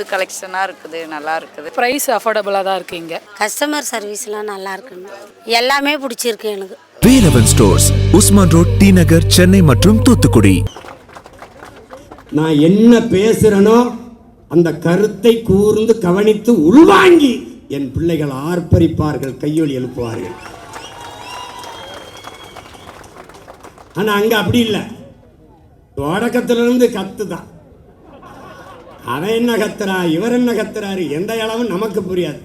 புது கலெக்ஷனாக இருக்குது நல்லா இருக்குது. ப்ரைஸ் அஃபோர்டபுளாக தான் இருக்குது இங்கே. கஸ்டமர் சர்வீஸ்லாம் நல்லா இருக்குங்க. எல்லாமே பிடிச்சிருக்கு எனக்கு. Velavan stores Usman road T Nagar Chennai மற்றும் தூத்துக்குடி. நான் என்ன பேசுறேனோ அந்த கருத்தை கூர்ந்து கவனித்து உள்வாங்கி என் பிள்ளைகள் ஆர்ப்பரிப்பார்கள் கையொலி எழுப்புவார்கள். ஆனா அங்க அப்படி இல்லை. தொடக்கத்திலிருந்து கத்து தான் அவன் என்ன கத்துறா இவர் என்ன கத்துறாரு எந்த அளவும் நமக்கு புரியாது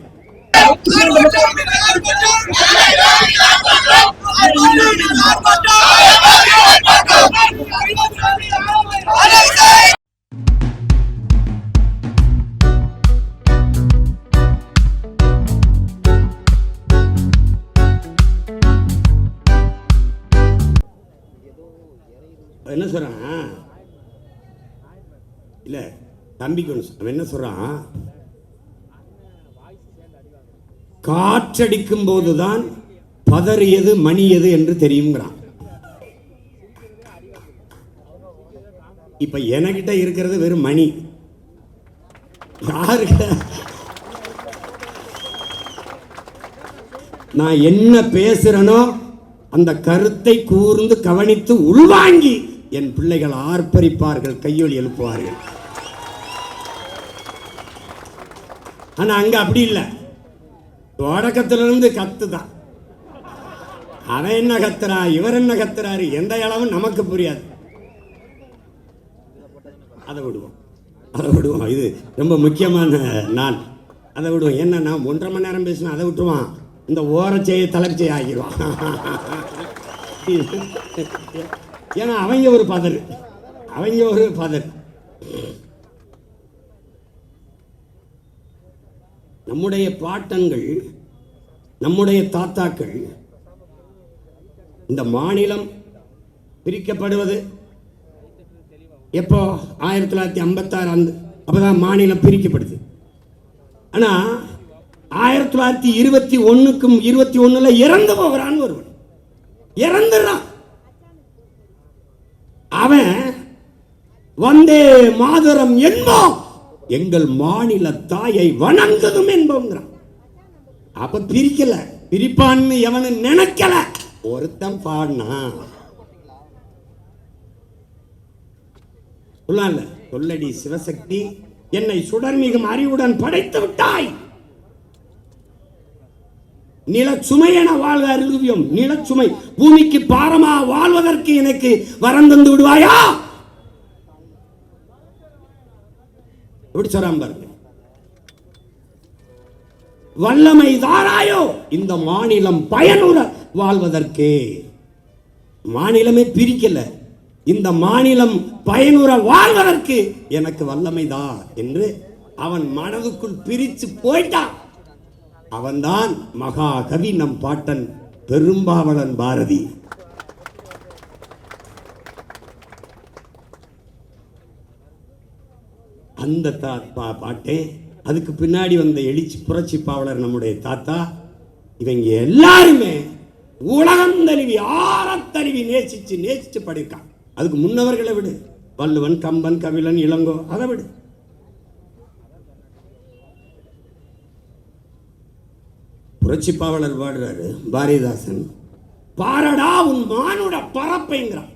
தம்பிக்கு ஒன்று அவன் என்ன சொல்றான்? காற்றடிக்கும் போதுதான் பதறியது மணியது என்று தெரியுங்கிறான் இப்ப எனக்கிட்ட இருக்கிறது வெறும் மணி. யாருக்கிட்ட நான் என்ன பேசுறேனோ அந்த கருத்தை கூர்ந்து கவனித்து உள்வாங்கி என் பிள்ளைகள் ஆர்ப்பரிப்பார்கள் கையொலி எழுப்புவார்கள். ஆனா அங்க அப்படி இல்லை. தொடக்கத்திலிருந்து கத்து தான் அவன் என்ன கத்துறா இவர் என்ன கத்துறாரு எந்த அளவும் நமக்கு புரியாது. அதை விடுவோம். அதை விடுவோம். இது ரொம்ப முக்கியமான நாள். அதை விடுவோம். என்ன நான் ஒன்றரை மணி நேரம் பேசினா அதை விட்டுருவான். இந்த ஓரச்செய்ய தலைச்சை ஆகிடுவான் ஏன்னா அவங்க ஒரு பதர் அவங்க ஒரு பதர் நம்முடைய பாட்டன்கள் நம்முடைய தாத்தாக்கள் இந்த மாநிலம் பிரிக்கப்படுவது எப்போ? ஆயிரத்தி தொள்ளாயிரத்தி ஐம்பத்தாறு அந்த அப்போதான் மாநிலம் பிரிக்கப்படுது. ஆனால் ஆயிரத்தி தொள்ளாயிரத்தி இருபத்தி ஒன்றுக்கும் இருபத்தி ஒன்றில் இறந்து போகிறான் ஒருவன். இறந்துடுறான். அவன் வந்தே மாதரம் என்போம். எங்கள் மாநில தாயை வணங்குதும் என்போங்கிறான் அப்ப பிரிக்கல. பிரிப்பான்னு எவனு நினைக்கல. ஒருத்தன் பாடினா. சொல்லல சொல்லடி சிவசக்தி என்னை சுடர்மிகும் அறிவுடன் படைத்து விட்டாய். நிலச்சுமையென வாழ்க அருள்வியம் நிலச்சுமை பூமிக்கு பாரமா வாழ்வதற்கு எனக்கு வரம் தந்து விடுவாயா? எப்படி சொல்றாங்க பாருங்க? வல்லமை தாராயோ இந்த மாநிலம் பயனுற வாழ்வதற்கு. மாநிலமே பிரிக்கல. இந்த மாநிலம் பயனுற வாழ்வதற்கு எனக்கு வல்லமைதா என்று அவன் மனதுக்குள் பிரிச்சு போயிட்டான். அவன்தான் மகாகவி நம் பாட்டன் பெரும்பாவளன் பாரதி. அந்த தா பா- பாட்டே. அதுக்கு பின்னாடி வந்த எழுச்சி புரட்சி பாவலர் நம்முடைய தாத்தா. இவங்க எல்லாருமே உலகம் தழுவி ஆரத்தழுவி நேசிச்சு நேசிச்சு படிக்கான் அதுக்கு முன்னவர்களை விடு. வள்ளுவன் கம்பன் கவிழன் இளங்கோ அதை விடு. புரட்சி பாவலர் பாடுறாரு பாரதிதாசன். பாரடா உன் மானுட பரப்பைங்கிறான்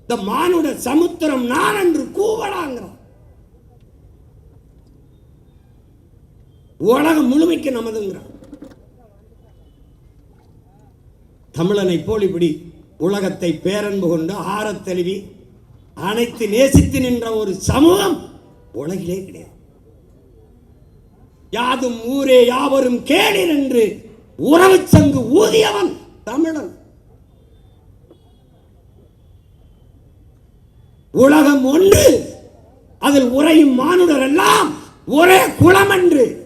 இந்த மானுட சமுத்திரம் நான் என்று கூவடாங்கிறான் உலகம் முழுமைக்கு நமதுங்கிறான். தமிழனை போல் இப்படி உலகத்தை பேரன்பு கொண்டு ஆறத் தழுவி அனைத்து நேசித்து நின்ற ஒரு சமூகம் உலகிலே கிடையாது. யாதும் ஊரே யாவரும் கேளீர் என்று உறவு சங்கு ஊதியவன் தமிழன். உலகம் ஒன்று அதில் உறையும் மானுடர் எல்லாம் ஒரே குலம் என்று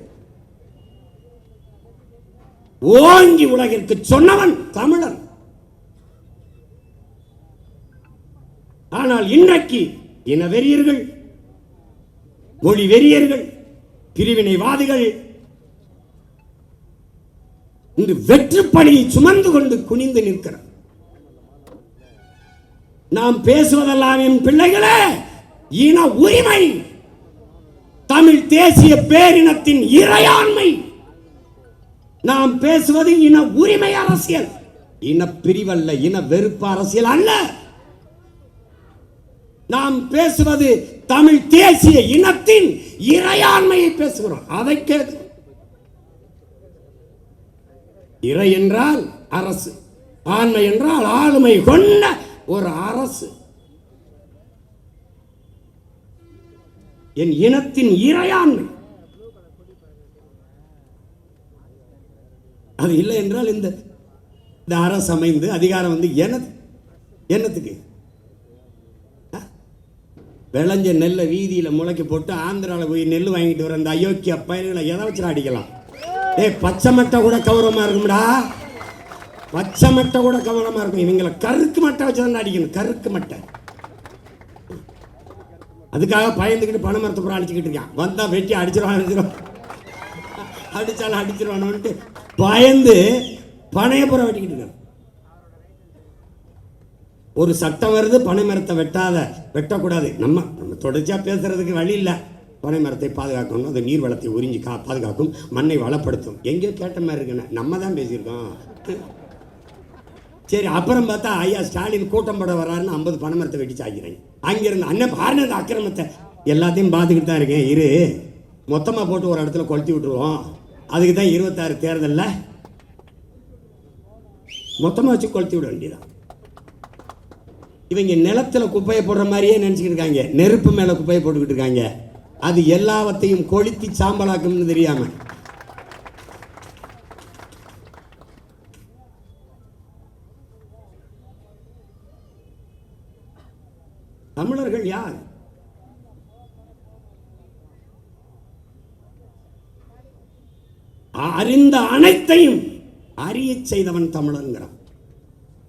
ஓங்கி உலகிற்கு சொன்னவன் தமிழன். ஆனால் இன்றைக்கு இன வெறியர்கள் மொழி வெறியர்கள் பிரிவினைவாதிகள் இன்று வெற்றுப்பணியை சுமந்து கொண்டு குனிந்து நிற்கிறார். நாம் பேசுவதெல்லாம் என் பிள்ளைகளே இன உரிமை தமிழ் தேசிய பேரினத்தின் இறையாண்மை. நாம் பேசுவது இன உரிமை அரசியல். இன பிரிவல்ல இன வெறுப்பு அரசியல் அல்ல. நாம் பேசுவது தமிழ் தேசிய இனத்தின் இறையாண்மையை பேசுகிறோம். அதை கேது இறை என்றால் அரசு. ஆண்மை என்றால் ஆளுமை கொண்ட ஒரு அரசு. என் இனத்தின் இறையாண்மை. அது இல்லை என்றால் இந்த இந்த அரசு அமைந்து அதிகாரம் வந்து எனது என்னத்துக்கு? ஆ? விளைஞ்ச நெல்லை வீதியில் முளைக்க போட்டு ஆந்திராவில் போய் நெல் வாங்கிட்டு வர அந்த அயோக்கிய பயிர்களை எதை வச்சு அடிக்கலாம்? ஏ பச்சை மட்டை கூட கௌரவமாக இருக்கும்டா. பச்சை மட்டை கூட கவனமா இருக்கும். இவங்களை கருக்கு மட்டை வச்சு தான் அடிக்கணும். கருக்கு மட்டை. அதுக்காக பயந்துக்கிட்டு பனை மரத்தை புறம் அடிச்சுக்கிட்டு இருக்கான். வந்தால் வெட்டி அடிச்சிருவான் அடிச்சிருவான். அடிச்சாலும் அடிச்சிருவானுன்ட்டு பயந்து பனைய வெட்டிக்கிட்டு இருக்கான் ஒரு சட்டம் வருது பனை மரத்தை வெட்டாத வெட்டக்கூடாது. நம்ம நம்ம தொடர்ச்சியாக பேசுறதுக்கு வழி இல்லை. பனை மரத்தை பாதுகாக்கணும் அது நீர் வளத்தை உறிஞ்சி கா பாதுகாக்கும் மண்ணை வளப்படுத்தும். எங்கேயோ கேட்ட மாதிரி இருக்குண்ணே. நம்ம தான் பேசியிருக்கோம். சரி அப்புறம் பார்த்தா ஐயா ஸ்டாலின் கூட்டம் போட வராருன்னு ஐம்பது பனை மரத்தை வெட்டி சாய்க்கிறேன் அங்கிருந்து அண்ணன் பாருங்க அந்த அக்கிரமத்தை. எல்லாத்தையும் பார்த்துக்கிட்டு தான் இருக்கேன். இரு. மொத்தமாக போட்டு ஒரு இடத்துல கொளுத்தி விட்டுருவோம். அதுக்கு தான் இருபத்தாறு தேர்தலில் மொத்தமாக வச்சு கொளுத்தி விட வேண்டியதான் இவங்க நிலத்துல குப்பையை போடுற மாதிரியே நினச்சிக்கிட்டு இருக்காங்க. நெருப்பு மேலே குப்பையை போட்டுக்கிட்டு இருக்காங்க. அது எல்லாவற்றையும் கொளுத்தி சாம்பலாக்கும்னு தெரியாமல் தமிழர்கள் யார்? அறிந்த அனைத்தையும் அறிய செய்தவன் தமிழன்கிறான்.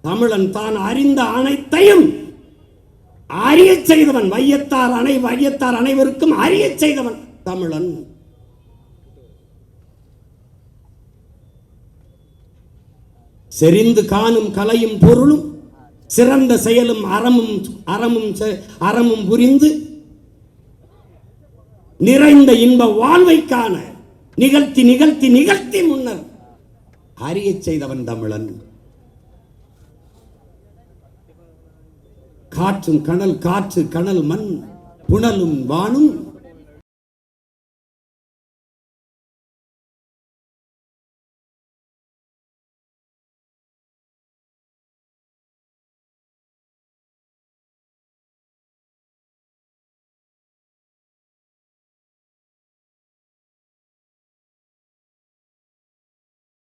தமிழன் தான் அறிந்த அனைத்தையும் அறிய செய்தவன். வையத்தார் அனை வையத்தார் அனைவருக்கும் அறிய செய்தவன் தமிழன். செறிந்து காணும் கலையும் பொருளும் சிறந்த செயலும் அறமும் அறமும் அறமும் புரிந்து நிறைந்த இன்ப வாழ்வை காண நிகழ்த்தி நிகழ்த்தி நிகழ்த்தி முன்னர். அறிய செய்தவன் தமிழன். காற்றும் கணல் காற்று கணல் மண் புனலும் வானும்